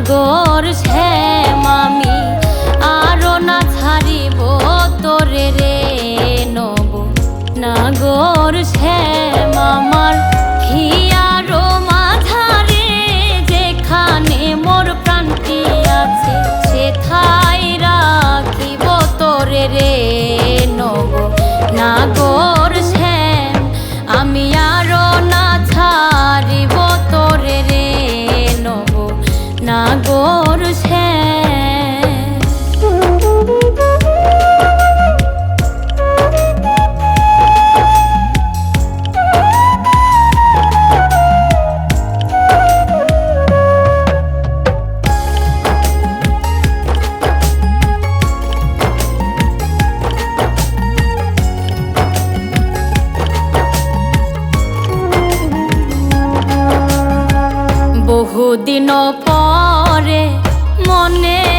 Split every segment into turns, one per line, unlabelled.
সাগর শ্যাম মামি আরও না ছাড়িব তোরে রে নব। নাগর হ্যাঁ বহুদিন পরে মনে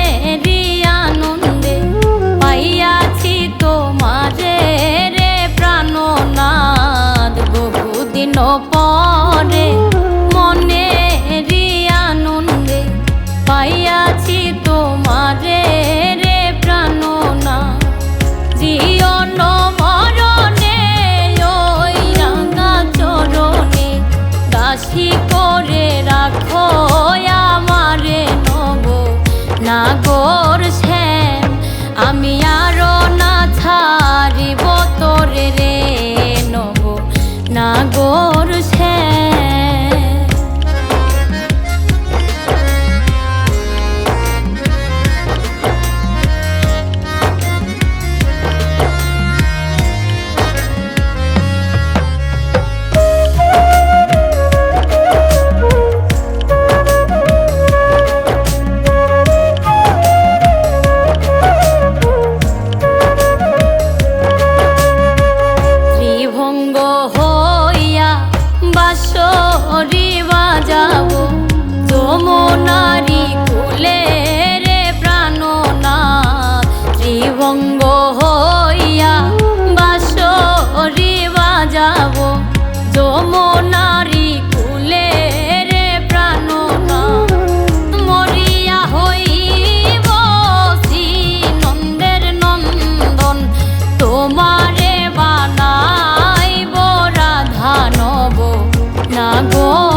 무서워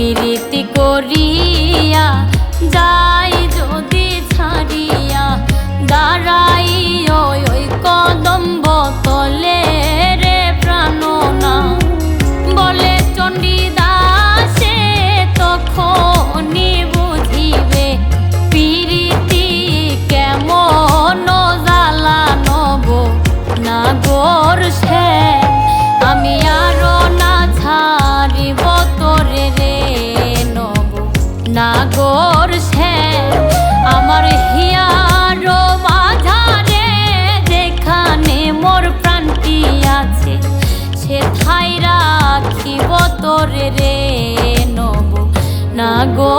পিরিতি করি। তোরে রে নব। না গো